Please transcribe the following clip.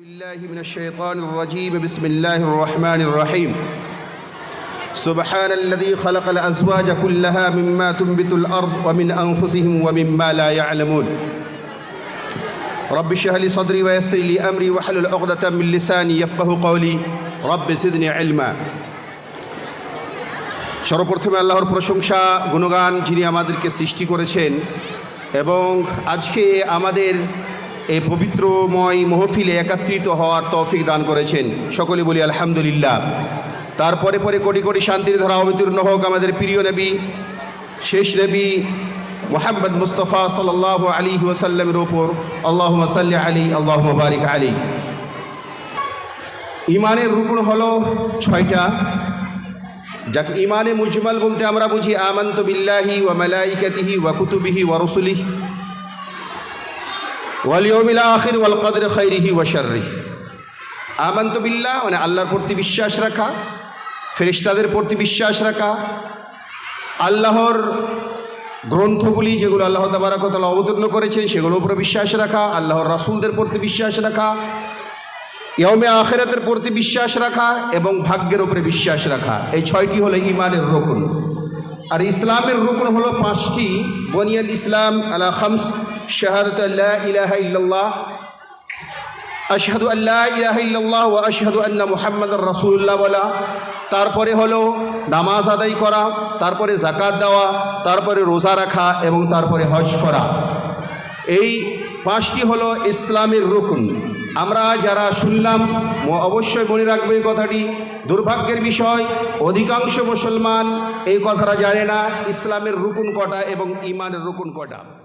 بالله من الشيطان الرجيم بسم الله الرحمن الرحيم سبحان الذي خلق الأزواج كلها مما تنبت الأرض ومن أنفسهم ومما لا يعلمون رب اشرح لي صدري ويسر لي أمري واحلل عقدة من لساني يفقه قولي رب زدني علما সর্বপ্রথমে আল্লাহর প্রশংসা গুণগান যিনি আমাদেরকে সৃষ্টি করেছেন এবং আজকে আমাদের এই পবিত্রময় মহফিলে একত্রিত হওয়ার তৌফিক দান করেছেন। সকলে বলি আলহামদুলিল্লাহ। তারপরে পরে কোটি কোটি শান্তির ধারা অবতীর্ণ হোক আমাদের প্রিয় নবী, শেষ নবী মোহাম্মদ মুস্তফা সাল্লাহ আলী ওসাল্লামের ওপর আল্লাহ সাল্লি আলী আল্লাহ বারিক আলী ইমানের রুকুন হলো ছয়টা। যাকে ইমানে মুজমাল বলতে আমরা বুঝি, আমন্ত বিল্লাহি ওয়া মালাইকাতিহি ওয়া কুতুবিহি ওয়া রসুলিহ। ওয়াল ইয়মিল আখির আমন্ত বিল্লাহ মানে আল্লাহর প্রতি বিশ্বাস রাখা, ফেরেশতাদের প্রতি বিশ্বাস রাখা, আল্লাহর গ্রন্থগুলি যেগুলো আল্লাহ তাবারাকতাল অবতীর্ণ করেছেন, সেগুলোর উপরে বিশ্বাস রাখা, আল্লাহর রাসূলদের প্রতি বিশ্বাস রাখা ইয়মে আখেরাতের প্রতি বিশ্বাস রাখা এবং ভাগ্যের উপরে বিশ্বাস রাখা। এই ছয়টি হলো ইমানের রকুন। আর ইসলামের রকুন হলো পাঁচটি। বনিয়াল ইসলাম আলা খামস শাহাদত আল্লাহ ইলাহা ইল্লাল্লাহ আশহাদু আল্লাহ ইলাহা ইল্লাল্লাহ ও আশহাদু আন্না মুহাম্মদ রাসূলুল্লাহ বলা। তারপরে হলো নামাজ আদায় করা, তারপরে জাকাত দেওয়া, তারপরে রোজা রাখা এবং তারপরে হজ করা। এই পাঁচটি হলো ইসলামের রুকুন। আমরা যারা শুনলাম অবশ্যই মনে রাখবে এই কথাটি। দুর্ভাগ্যের বিষয়, অধিকাংশ মুসলমান এই কথাটা জানে না, ইসলামের রুকুন কটা এবং ইমানের রুকুন কটা।